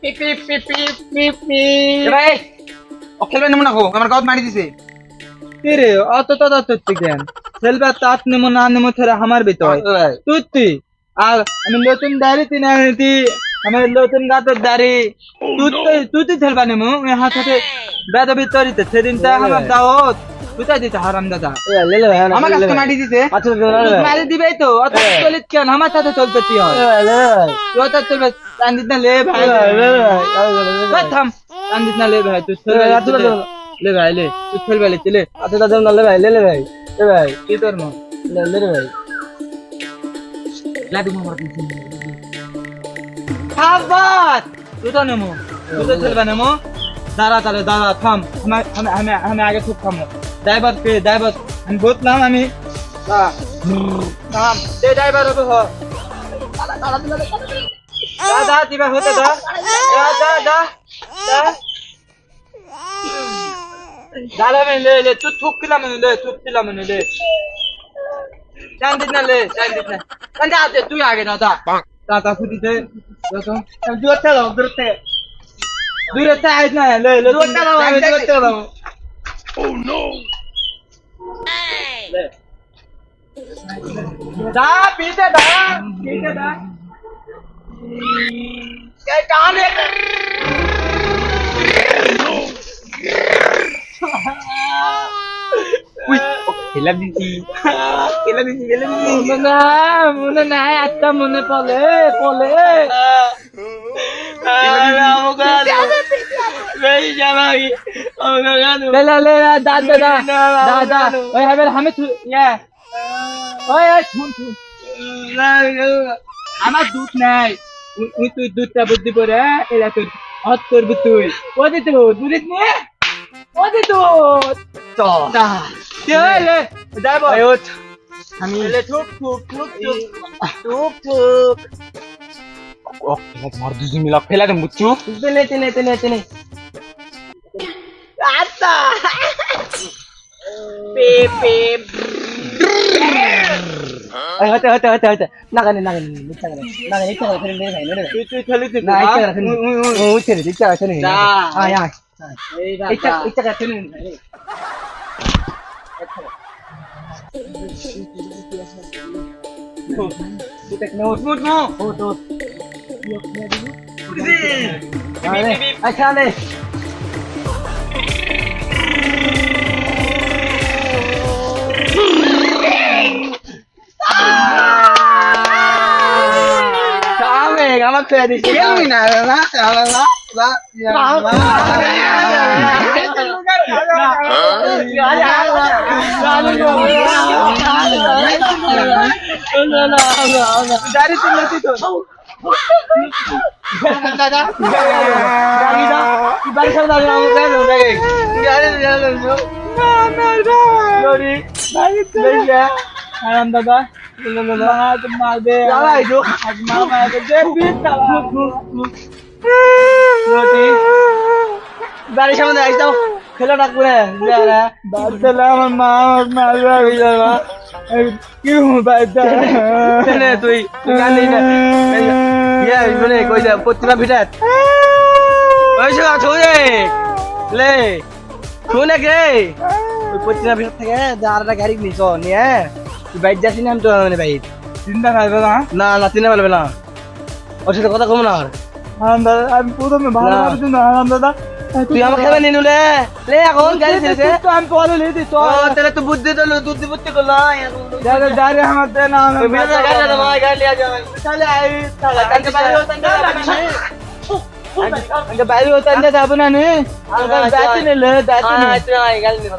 পিপ পিপ পিপ পিপ পিপ পিপ। এ ও খেলবে নেমন না গো আমার গাঁত মারি দিছে। কি অত তত খেলবে তাত নেমো না নেমো থেরা আমার ভিতর। তুই তুই আর আমি নতুন দাড়ি তিন আনিতি আমার নতুন গাতের দাড়ি। তুই তুই তুই তুই খেলবা নেমো হাত হাতে বেদা ভিতরিতে সেদিনটা আমার দাওত। তুই তাই দিতে হারাম দাদা লে লে ভাই আমার কাছে মারি দিছে আচ্ছা লে লে ভাই মারি দিবেই তো অত চলিত কেন আমার সাথে চলতে তুই হয় লে ভাই তুই তো চলবে কান্দিত না লে ভাই লে ভাই ভাই থাম কান্দিত না লে ভাই তুই খেলবে এ, আচ্ছা, আচ্ছা। লে ভাই লে তুই খেলবে লে চলে আচ্ছা দাদা না লে ভাই লে লে ভাই লে ভাই কি তোর মন লে লে ভাই লাদি মার দিছে খাবার তুই তো নেমো তুই তো খেলবে নেমো দাঁড়া তাহলে দাঁড়া থাম আমি আমি আমি আমি আগে খুব থামো ড্রাইভার কে ড্রাইভার? আমি বললাম আমি ড্রাইভার হবে হ। দা দা দিবা হতে দা দা দা। দা। দা দাঁড়া আমি লে লে তুই থুক দিলাম আমি লে থুক দিলাম আমি লে। চান দিত না লে চান দিত না। চান দে তুই আগে না দা দা দা। ফুটি দে দাও দূর থেকে দূরে থেকে আইস না লে লে দূর থেকে খেলা দিছি খেলা দিছি খেলা দিছি মনে না মনে নাই একটা মনে পলে পলে লে লে লে দা দা দা দা দা ওই হবে আমি ইয়া ওই ওই শুন শুন আমার দুধ নাই তুই দুধটা বুদ্ধি পরে এরা তুই হত করবি তুই ওদি তো দুধ নিয়ে ওদি তো তো দা কে লে যাইব এই ওঠ আমি ঠুক ঠুক ঠুক ঠুক টুক ও খেলা মার দিছি মিলা দে আচ্ছা ফেলে নে ভাই নে ভাই তুই তুই খেলিস না ইচ্ছা করে ফেলে ও উঠে রে ইচ্ছা করে ফেলে না। আয় আয় এই ইচ্ছা ইচ্ছা করে ফেলে নে ভাই মুট মু ও তো আরে আচ্ছা নে সামে আমার খেলা দিছি খেলবি না না না না দাড়ি তুই না তুই তো দাদা। গাড়ি দা বাড়ি সামনে দাঁড়িয়ে আমার গাড়ি দাও। গাড়ি লরি দাড়ি তুই আরাম দাদা মা তো মার দে দাঁড়াই আজ মা বিট রোটি বাড়ির সামনে যারা বাদ দিলে আমার মা মারবে আমি যাবা। কি হু নে তুই তুই না। ইয়ে মানে কই যা প্রতিমা ভিটাত ওই সব ছুঁয়ে লে শুনে কে? ওই প্রতিমা ভিটাত থেকে আর একটা গাড়ি নিছ নিয়ে বাইক যাসি না আমি তো মানে বাইক চিন্তা খাইবে না না না চিনে পারবে না ওর সাথে কথা কম না আর আরাম দাদা আমি প্রথমে ভালো না। ভাবছি না আরাম দাদা তুই আমার খেলে নিনু লে লে এখন গাড়ি ছেড়েছে তো আমি পরে লিখি তো ও তাহলে তো বুদ্ধি তো বুদ্ধি বুদ্ধি করলো দাদা দাঁড়িয়ে আমার দে না আমি গাড়ি দাও গাড়ি লিয়া যাবে তাহলে আই তাহলে কালকে বাইরে হতাম না అంటే బయలు పోతా అంటే తప్పనని ఆ, ఆ, దాచి ఆ, దాచి গাড়ি নিয়ে